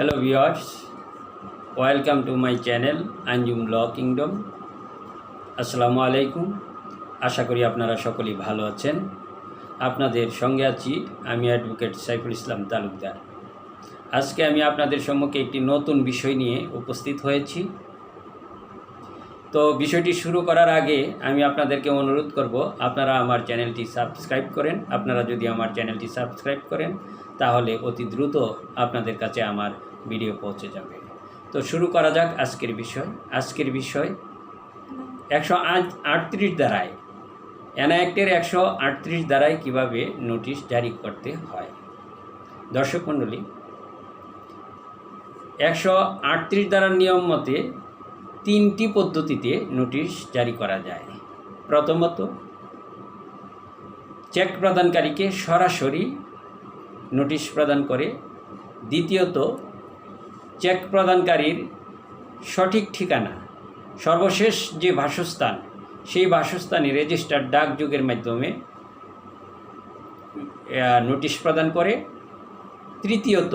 Hello viewers welcome to my channel Anjum law kingdom আসসালামু আলাইকুম আশা করি আপনারা সকলেই ভালো আছেন। আপনাদের সঙ্গে আছি আমি অ্যাডভোকেট সাইফুল ইসলাম তালুকদার। আজকে আমি আপনাদের সম্মুখে একটি নতুন বিষয় নিয়ে উপস্থিত হয়েছি। তো বিষয়টি শুরু করার আগে আমি আপনাদেরকে অনুরোধ করব, আপনারা আমার চ্যানেলটি সাবস্ক্রাইব করেন। আপনারা যদি আমার চ্যানেলটি সাবস্ক্রাইব করেন, তাহলে অতি দ্রুত আপনাদের কাছে আমার ভিডিও পৌঁছে যাবে। তো শুরু করা যাক আজকের বিষয়। আজকের বিষয় একশো আটত্রিশ দ্বারায় অ্যানায়্যাক্টের একশো আটত্রিশ দ্বারায় কীভাবে নোটিশ জারি করতে হয়? দর্শক মণ্ডলী, একশো আটত্রিশ দ্বারার নিয়ম মতে তিনটি পদ্ধতিতে নোটিশ জারি করা যায়। প্রথমত, চেক প্রদানকারীকে সরাসরি নোটিশ প্রদান করে। দ্বিতীয়ত চেক প্রদানকারীর সঠিক ঠিকানা, সর্বশেষ যে বাসস্থান, সেই বাসস্থানে রেজিস্টার ডাকযোগের মাধ্যমে নোটিশ প্রদান করে। তৃতীয়ত,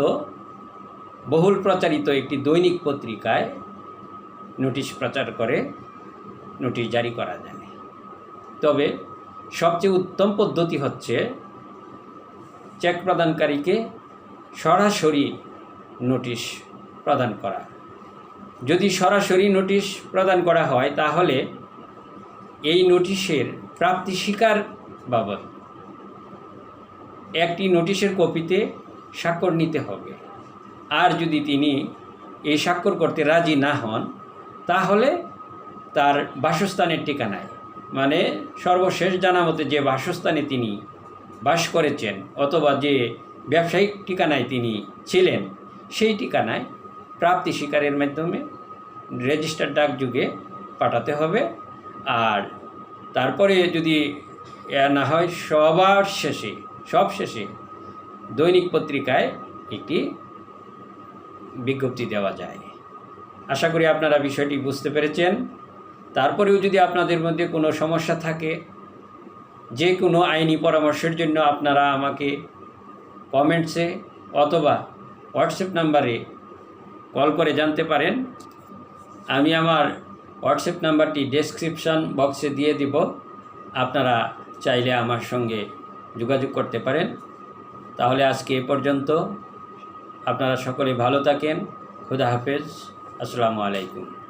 বহুল প্রচারিত একটি দৈনিক পত্রিকায় নোটিশ প্রচার করে, নোটিশ জারি করা যায়। তবে সবচেয়ে উত্তম পদ্ধতি হচ্ছে চেক প্রদানকারীকে সরাসরি প্রাপ্তিস্বীকার প্রদান করা। যদি সরাসরি নোটিশ প্রদান করা হয়, তাহলে এই নোটিশের প্রাপ্তি স্বীকার বাবদ একটি নোটিশের কপিতে স্বাক্ষর নিতে হবে। আর যদি তিনি এই স্বাক্ষর করতে রাজি না হন, তাহলে তার বাসস্থানের ঠিকানায় মানে সর্বশেষ জানা মতে যে বাসস্থানে তিনি বাস করেছেন অথবা যে ব্যবসায়িক ঠিকানায় তিনি ছিলেন, সেই ঠিকানায় প্রাপ্তি শিকারের মাধ্যমে রেজিস্টার ডাকযুগে পাঠাতে হবে। আর তারপরে যদি এ না হয়, সবার শেষে, সব শেষে দৈনিক পত্রিকায় একটি বিজ্ঞপ্তি দেওয়া যায়। আশা করি আপনারা বিষয়টি বুঝতে পেরেছেন। তারপরেও যদি আপনাদের মধ্যে কোনো সমস্যা থাকে, যে কোনো আইনি পরামর্শের জন্য আপনারা আমাকে কমেন্টসে অথবা হোয়াটসঅ্যাপ নাম্বারে কল করে জানতে পারেন। আমি আমার হোয়াটসঅ্যাপ নাম্বারটি ডেসক্রিপশান বক্সে দিয়ে দিব। আপনারা চাইলে আমার সঙ্গে যোগাযোগ করতে পারেন। তাহলে আজকে এ পর্যন্ত। আপনারা সকলে ভালো থাকেন। খুদা হাফেজ। আসসালামু আলাইকুম।